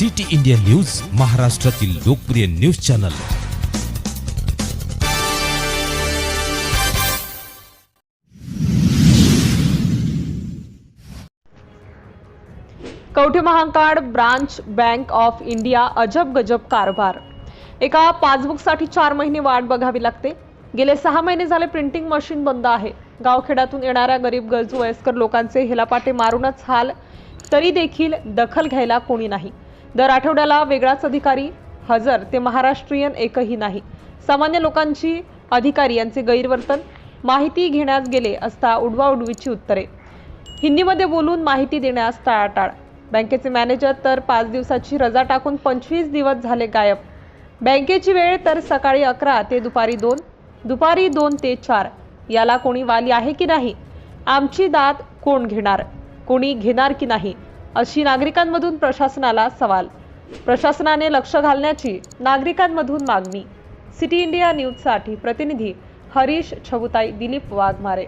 City India news महाराष्ट्रातील लोकप्रिय news channel. Kavathe Mahankal branch bank of India अजब गजब कारभार. एका पासबुकसाठी चार महिने वाट बघावी लागते. गेले सहा महिने झाले प्रिंटिंग मशीन बंद आहे. गावखेड्यातून येणाऱ्या गरीब गरजू वयस्कर लोकांचे हेलापाटे मारूनच हाल. तरी देखील दखल घ्यायला कोणी नाही. दर आठवड्याला वेगळाच अधिकारी हजर ते महाराष्ट्रीयन एकही नाही. सामान्य लोकांची अधिकारी यांचे गैरवर्तन माहिती घेण्यास गेले असता उडवाउडवीची उत्तरे. हिंदीमध्ये बोलून माहिती देण्यास टाळाटाळ. बँकेचे मॅनेजर तर पाच दिवसाची रजा टाकून पंचवीस दिवस झाले गायब. बँकेची वेळ तर सकाळी अकरा ते दुपारी दोन दुपारी दोन ते चार. याला कोणी वाली आहे की नाही? आमची दात कोण घेणार? कोणी घेणार की नाही? अशी नागरिकांमधून प्रशासनाला सवाल. प्रशासनाने लक्ष घालण्याची नागरिकांमधून मागणी. सिटी इंडिया न्यूजसाठी प्रतिनिधी हरीश छबुताई दिलीप वाघमारे.